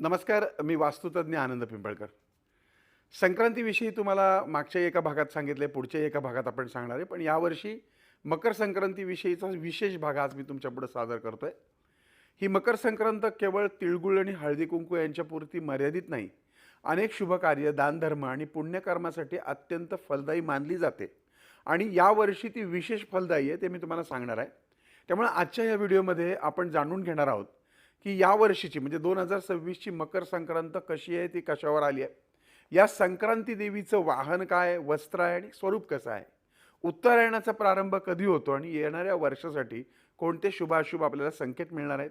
नमस्कार मी वास्तुतज्ञ आनंद पिंपळकर. संक्रांतीविषयी तुम्हाला मागच्या एका भागात सांगितले पुढच्या एका भागात आपण सांगणार आहे. पण यावर्षी मकर संक्रांतीविषयीचा विशेष भाग आज मी तुमच्यापुढे सादर करतो आहे ही मकर संक्रांत केवळ तिळगुळ आणि हळदी कुंकू यांच्यापुरती मर्यादित नाही. अनेक शुभकार्य दानधर्म आणि पुण्यकर्मासाठी अत्यंत फलदायी मानली जाते. आणि यावर्षी ती विशेष फलदायी आहे ते मी तुम्हाला सांगणार आहे. त्यामुळे आजच्या या व्हिडिओमध्ये आपण जाणून घेणार आहोत की या वर्षीची म्हणजे दोन हजार सव्वीसची मकर संक्रांत कशी आहे ती कशावर आली आहे? या संक्रांती देवीचं वाहन काय वस्त्र आहे आणि स्वरूप कसं आहे? उत्तरायणाचा प्रारंभ कधी होतो आणि येणाऱ्या वर्षासाठी कोणते शुभाशुभ आपल्याला संकेत मिळणार आहेत?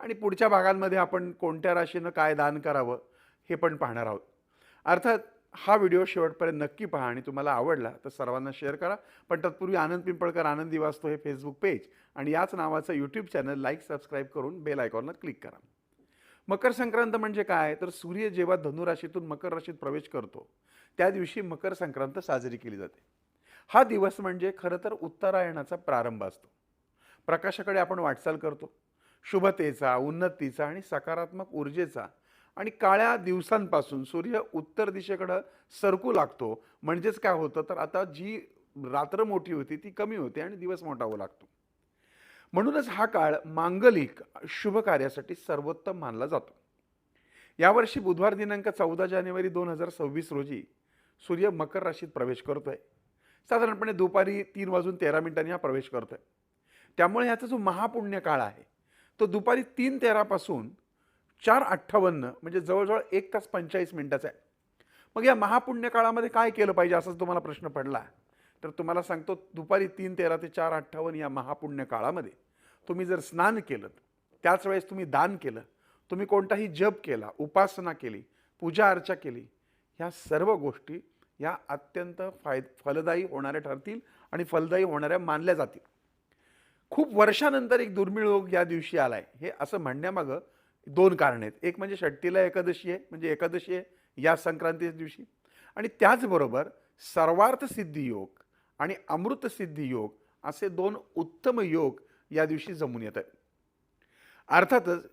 आणि पुढच्या भागांमध्ये आपण कोणत्या राशीनं काय दान करावं हे पण पाहणार आहोत. अर्थात हा व्हिडिओ शेवटपर्यंत नक्की पहा आणि तुम्हाला आवडला तर सर्वांना शेअर करा. पण तत्पूर्वी आनंद पिंपळकर आनंदी वाचतो हे फेसबुक पेज आणि याच नावाचं यूट्यूब चॅनल लाईक सबस्क्राईब करून बेल आयकॉनला क्लिक करा. मकर संक्रांत म्हणजे काय? तर सूर्य जेव्हा धनुराशीतून मकर राशीत प्रवेश करतो त्या दिवशी मकर संक्रांत साजरी केली जाते. हा दिवस म्हणजे खरं तर उत्तरायणाचा प्रारंभ असतो. प्रकाशाकडे आपण वाटचाल करतो. शुभतेचा उन्नतीचा आणि सकारात्मक ऊर्जेचा आणि काळ्या दिवसांपासून सूर्य उत्तर दिशेकडं सरकू लागतो. म्हणजेच काय होतं तर आता जी रात्र मोठी होती ती कमी होते आणि दिवस मोठा होऊ लागतो. म्हणूनच हा काळ मांगलिक शुभ कार्यासाठी सर्वोत्तम मानला जातो. यावर्षी बुधवार दिनांक चौदा जानेवारी दोन हजार सव्वीस रोजी सूर्य मकर राशीत प्रवेश करतोय. साधारणपणे दुपारी तीन वाजून तेरा मिनिटांनी हा प्रवेश करतोय. त्यामुळे ह्याचा जो महापुण्य काळ आहे तो दुपारी तीन तेरापासून चार अठ्ठावन्न म्हणजे जवळजवळ एक तास पंचेचाळीस मिनिटाचा आहे. मग या महापुण्य काळामध्ये काय केलं पाहिजे असाच तुम्हाला प्रश्न पडला? तर तुम्हाला सांगतो दुपारी तीन तेरा ते चार अठ्ठावन्न या महापुण्य काळामध्ये तुम्ही जर स्नान केलं त्याच वेळेस तुम्ही दान केलं तुम्ही कोणताही जप केला उपासना केली पूजा अर्चा केली ह्या सर्व गोष्टी या अत्यंत फाय फलदायी होणाऱ्या ठरतील आणि फलदायी होणाऱ्या मानल्या जातील. खूप वर्षानंतर एक दुर्मिळ योग या दिवशी आलाय. हे असं म्हणण्यामागं दोन कारणं आहेत. एक म्हणजे षट्टीला एकादशी आहे म्हणजे एकादशी आहे या संक्रांतीच्या दिवशी. आणि त्याचबरोबर सर्वार्थ सिद्धी योग आणि अमृत सिद्धी योग असे दोन उत्तम योग या दिवशी जमून येत आहेत. अर्थातच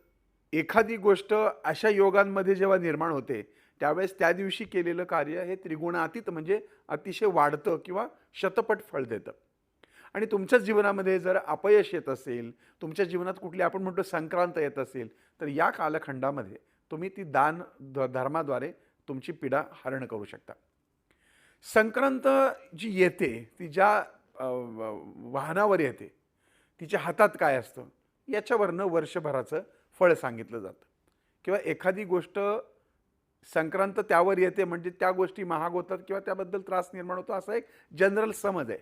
एखादी गोष्ट अशा योगांमध्ये जेव्हा निर्माण होते त्यावेळेस त्या दिवशी केलेलं कार्य हे त्रिगुणातीत म्हणजे अतिशय वाढतं किंवा शतपट फळ देतं. आणि तुमच्याच जीवनामध्ये जर अपयश येत असेल तुमच्या जीवनात कुठली आपण म्हणतो संक्रांत येत असेल तर या कालखंडामध्ये तुम्ही ती दान ध धर्माद्वारे तुमची पीडा हरण करू शकता. संक्रांत जी येते ती ज्या वाहनावर येते तिच्या हातात काय असतं याच्यावरनं वर्षभराचं फळ सांगितलं जातं. किंवा एखादी गोष्ट संक्रांत त्यावर येते म्हणजे त्या गोष्टी महाग होतात किंवा त्याबद्दल त्रास निर्माण होतो असा एक जनरल समज आहे.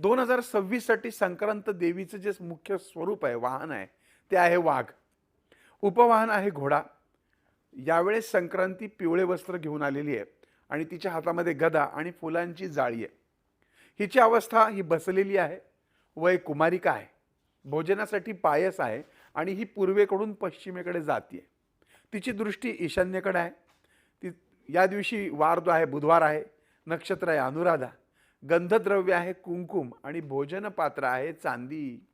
दोन हजार सव्वीससाठी संक्रांत देवीचं जे मुख्य स्वरूप आहे वाहन आहे ते आहे वाघ. उपवाहन आहे घोडा. यावेळेस संक्रांती पिवळे वस्त्र घेऊन आलेली आहे आणि तिच्या हातामध्ये गदा आणि फुलांची जाळी आहे. हिची अवस्था ही बसलेली आहे. वय कुमारिका आहे. भोजनासाठी पायस आहे आणि ही पूर्वेकडून पश्चिमेकडे जाते आहे. तिची दृष्टी ईशान्येकडे आहे. ती या दिवशी वार जो आहे बुधवार आहे नक्षत्र आहे अनुराधा. गंधद्रव्य आहे कुंकुम आणि भोजनपात्र आहे चांदी.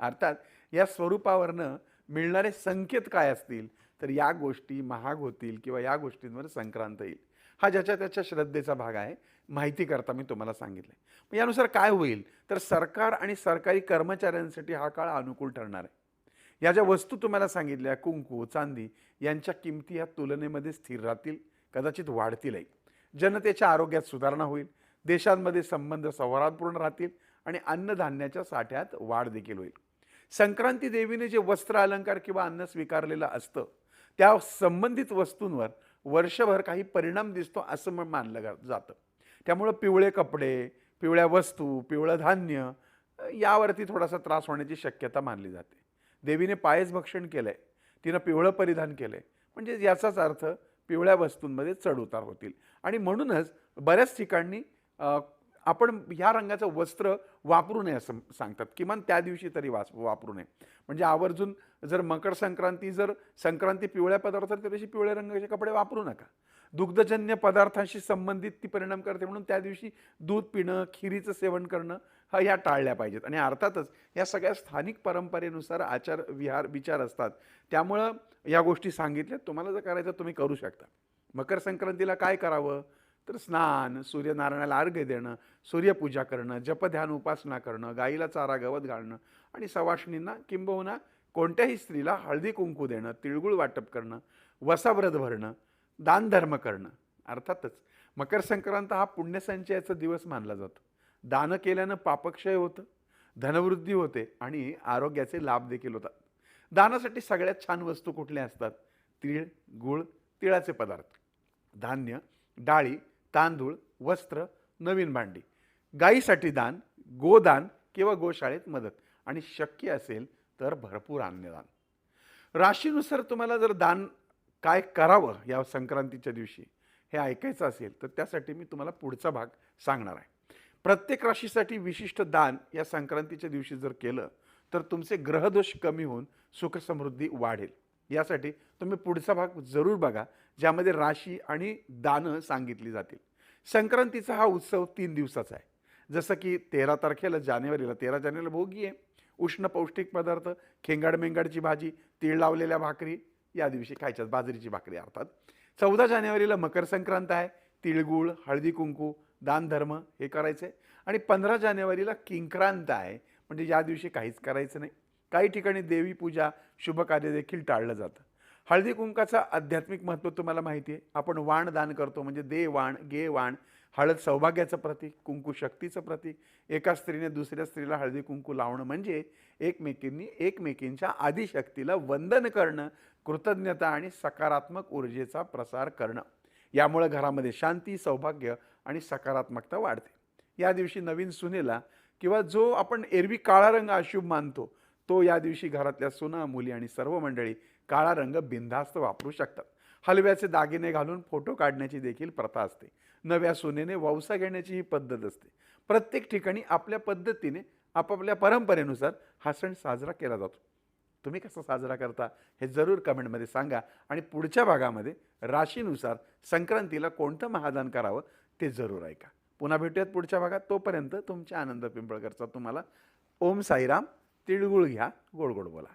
अर्थात या स्वरूपावरनं मिळणारे संकेत काय असतील? तर या गोष्टी महाग होतील किंवा या गोष्टींवर संक्रांत येईल. हा ज्याच्या त्याच्या श्रद्धेचा भाग आहे माहिती करता मी तुम्हाला सांगितलं मग यानुसार काय होईल? तर सरकार आणि सरकारी कर्मचाऱ्यांसाठी हा काळ अनुकूल ठरणार आहे. या ज्या वस्तू तुम्हाला सांगितल्या कुंकू चांदी यांच्या किमती या तुलनेमध्ये स्थिर राहतील कदाचित वाढतीलही. जनतेच्या आरोग्यात सुधारणा होईल. देशांमध्ये संबंध सौहार्दपूर्ण राहतील आणि अन्नधान्याच्या साठ्यात वाढ देखील होईल. संक्रांती देवीने जे वस्त्र अलंकार किंवा अन्न स्वीकारलेलं असतं त्या संबंधित वस्तूंवर वर्षभर काही परिणाम दिसतो असं मग मानलं जातं. त्यामुळं पिवळे कपडे पिवळ्या वस्तू पिवळं धान्य यावरती थोडासा त्रास होण्याची शक्यता मानली जाते. देवीने पायस भक्षण केलं आहे तिनं पिवळं परिधान केलं आहे म्हणजे याचाच अर्थ पिवळ्या वस्तूंमध्ये चढउतार होतील. आणि म्हणूनच बऱ्याच ठिकाणी आपण ह्या रंगाचं वस्त्र वापरू नये असं सांगतात. किमान त्या दिवशी तरी वाच वापरू नये. म्हणजे आवर्जून जर मकर संक्रांती जर संक्रांती पिवळ्या पदार्थ त्या दिवशी पिवळ्या रंगाचे कपडे वापरू नका. दुग्धजन्य पदार्थांशी संबंधित ती परिणाम करते म्हणून त्या दिवशी दूध पिणं खिरीचं सेवन करणं हा ह्या टाळल्या पाहिजेत. आणि अर्थातच या सगळ्या स्थानिक परंपरेनुसार आचार विहार विचार असतात. त्यामुळं या गोष्टी सांगितल्या तुम्हाला जर करायचं तुम्ही करू शकता. मकर संक्रांतीला काय करावं? तर स्नान सूर्यनारायणाला अर्घ्य देणं सूर्यपूजा करणं जपध्यान उपासना करणं गाईला चारा गवत घालणं आणि सवाष्णींना किंबहुना कोणत्याही स्त्रीला हळदी कुंकू देणं तिळगुळ वाटप करणं वसाव्रत भरणं दानधर्म करणं अर्थातच मकर संक्रांत हा पुण्यसंचयाचा दिवस मानला जातो. दान केल्यानं पापक्षय होतं धनवृद्धी होते आणि आरोग्याचे लाभ देखील होतात. दानासाठी सगळ्यात छान वस्तू कुठल्या असतात? तीळ गुळ तिळाचे पदार्थ. धान्य डाळी तांदूळ वस्त्र नवीन भांडी. गाईसाठी दान गोदान किंवा गोशाळेत मदत. आणि शक्य असेल तर भरपूर अन्नदान. राशीनुसार तुम्हाला जर दान काय करावं या संक्रांतीच्या दिवशी हे ऐकायचं असेल तर त्यासाठी मी तुम्हाला पुढचा भाग सांगणार आहे. प्रत्येक राशीसाठी विशिष्ट दान या संक्रांतीच्या दिवशी जर केलं तर तुमचे ग्रहदोष कमी होऊन सुखसमृद्धी वाढेल. यासाठी तुम्ही पुढचा भाग जरूर बघा. ज्यामध्ये राशी आणि दानं सांगितली जातील. संक्रांतीचा हा उत्सव तीन दिवसाचा आहे. जसं की तेरा तारखेला जानेवारीला तेरा जानेवारीला भोगी आहे. उष्ण पौष्टिक पदार्थ खेंगाड मेंगाडची भाजी तीळ लावलेल्या भाकरी या दिवशी खायच्यात बाजरीची भाकरी अर्थात. चौदा जानेवारीला मकर संक्रांत आहे. तिळगुळ हळदी कुंकू दानधर्म हे करायचं आहे आणि पंधरा जानेवारीला किंक्रांत आहे. म्हणजे या दिवशी काहीच करायचं नाही. काही ठिकाणी देवीपूजा शुभकार्य देखील टाळलं जातं. हळदी कुंकाचं आध्यात्मिक महत्त्व तुम्हाला माहिती आहे. आपण वाण दान करतो म्हणजे दे वाण गे वाण हळद सौभाग्याचं प्रतीक कुंकू शक्तीचं प्रतीक. एका स्त्रीने दुसऱ्या स्त्रीला हळदी कुंकू लावणं म्हणजे एकमेकींनी एकमेकींच्या आदिशक्तीला वंदन करणं कृतज्ञता आणि सकारात्मक ऊर्जेचा प्रसार करणं. यामुळे घरामध्ये शांती सौभाग्य आणि सकारात्मकता वाढते. या दिवशी नवीन सुनेला किंवा जो आपण एरवी काळा रंग अशुभ मानतो तो या दिवशी घरातल्या सुना मुली आणि सर्व मंडळी काळा रंग बिनधास्त वापरू शकतात. हलव्याचे दागिने घालून फोटो काढण्याची देखील प्रथा असते. नव्या सुनेने वौसा घेण्याची ही पद्धत असते. प्रत्येक ठिकाणी आपल्या पद्धतीने आपापल्या परंपरेनुसार हा सण साजरा केला जातो. तुम्ही कसा साजरा करता हे जरूर कमेंटमध्ये सांगा आणि पुढच्या भागामध्ये राशीनुसार संक्रांतीला कोणतं महादान करावं ते जरूर ऐका. पुन्हा भेटूयात पुढच्या भागात. तोपर्यंत तुमच्या आनंद पिंपळकरचा तुम्हाला. ओम साईराम तिळगुळ घ्या गोड गोड बोला.